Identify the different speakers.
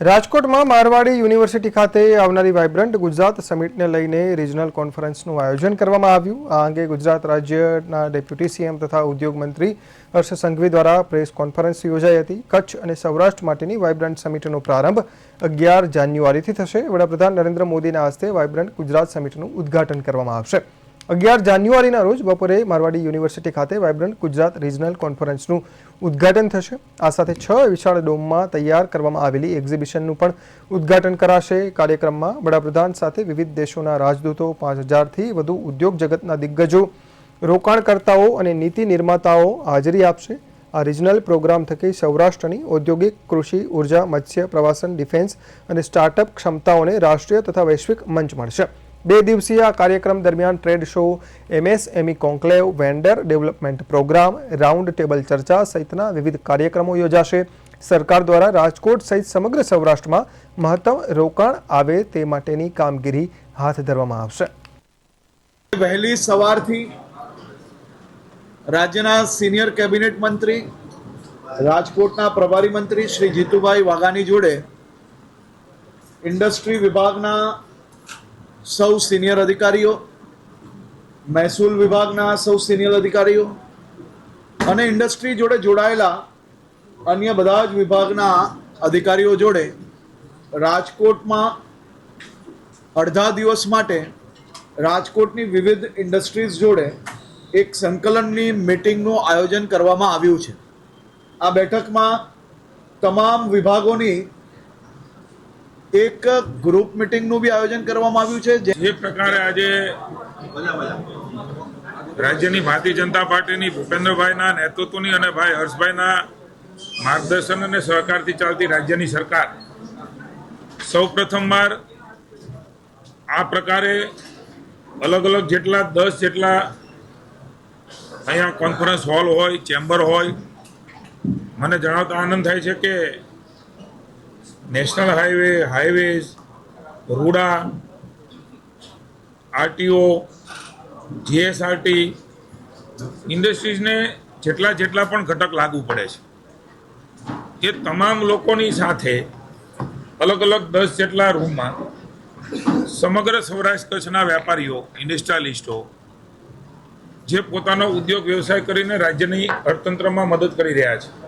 Speaker 1: રાજકોટમાં મારવાડી યુનિવર્સિટી ખાતે આવનારી વાઇબ્રન્ટ ગુજરાત સમિટને લઈને રિજનલ કોન્ફરન્સનું આયોજન કરવામાં આવ્યું. આ અંગે ગુજરાત રાજ્યના ડેપ્યુટી સીએમ તથા ઉદ્યોગ મંત્રી હર્ષ સંઘવી દ્વારા પ્રેસ કોન્ફરન્સ યોજાઈ હતી. કચ્છ અને સૌરાષ્ટ્ર માટેની વાઇબ્રન્ટ સમિટનો પ્રારંભ અગિયાર જાન્યુઆરીથી થશે. વડાપ્રધાન નરેન્દ્ર મોદીના હસ્તે વાઇબ્રન્ટ ગુજરાત સમિટનું ઉદ્ઘાટન કરવામાં આવશે. અગિયાર જાન્યુઆરીના રોજ બપોરે મારવાડી યુનિવર્સિટી ખાતે વાઇબ્રન્ટ ગુજરાત રિજનલ કોન્ફરન્સનું ઉદ્ઘાટન થશે. આ સાથે છ વિશાળ ડોમમાં તૈયાર કરવામાં આવેલી એક્ઝિબિશનનું પણ ઉદ્ઘાટન કરાશે. કાર્યક્રમમાં વડાપ્રધાન સાથે વિવિધ દેશોના રાજદૂતો, પાંચ હજારથી વધુ ઉદ્યોગ જગતના દિગ્ગજો, રોકાણકર્તાઓ અને નીતિ નિર્માતાઓ હાજરી આપશે. આ રિજનલ પ્રોગ્રામ થકી સૌરાષ્ટ્રની ઔદ્યોગિક કૃષિ, ઊર્જા, મત્સ્ય, પ્રવાસન, ડિફેન્સ અને સ્ટાર્ટઅપ ક્ષમતાઓને રાષ્ટ્રીય તથા વૈશ્વિક મંચ મળશે. બે દિવસીય આ કાર્યક્રમ દરમિયાન trade show, MSME conclave, vendor development programme, round table ચર્ચા સહિતના વિવિધ કાર્યક્રમો યોજાશે. સરકાર દ્વારા રાજકોટ સહિત સમગ્ર સૌરાષ્ટ્રમાં મહત્તમ રોકાણ આવે તે માટેની કામગીરી હાથ ધરવામાં આવશે.
Speaker 2: વહેલી સવારથી રાજ્યના સિનિયર કેબિનેટ મંત્રી, રાજકોટના પ્રભારી મંત્રી શ્રી જીતુભાઈ વાઘાની જોડે ઇન્ડસ્ટ્રી વિભાગના સૌ સિનિયર અધિકારીઓ, મહેસૂલ વિભાગના સૌ સિનિયર અધિકારીઓ અને ઇન્ડસ્ટ્રી જોડે જોડાયેલા અન્ય બધા જ વિભાગના અધિકારીઓ જોડે રાજકોટમાં અડધા દિવસ માટે રાજકોટની વિવિધ ઇન્ડસ્ટ્રીઝ જોડે એક સંકલનની મિટિંગનું આયોજન કરવામાં આવ્યું છે. આ બેઠકમાં તમામ વિભાગોની એક ગ્રુપ મિટિંગનું બી આયોજન કરવામાં આવ્યું છે,
Speaker 3: જે પ્રકારે આજે રાજ્યની ભારતીય જનતા પાર્ટીની ભૂપેન્દ્રભાઈના નેતૃત્વની અને ભાઈ હર્ષભાઈના માર્ગદર્શન અને સહકારથી ચાલતી રાજ્યની સરકાર. સૌ પ્રથમવાર આ પ્રકારે અલગ અલગ જેટલા દસ જેટલા અહીંયા કોન્ફરન્સ હોલ હોય, ચેમ્બર હોય, મને જણાવતા આનંદ થાય છે કે national highway, highways, RUDA, RTO, GSRT, ઇન્ડસ્ટ્રીઝને જેટલા જેટલા પણ ઘટક લાગુ પડે છે. એ તમામ લોકોની સાથે અલગ અલગ દસ જેટલા રૂમમાં સમગ્ર સૌરાષ્ટ્ર કચ્છના વેપારીઓ ઇન્ડસ્ટ્રીયાલિસ્ટો જે પોતાનો ઉદ્યોગ વ્યવસાય કરીને રાજ્યની અર્થતંત્રમાં મદદ કરી રહ્યા છે.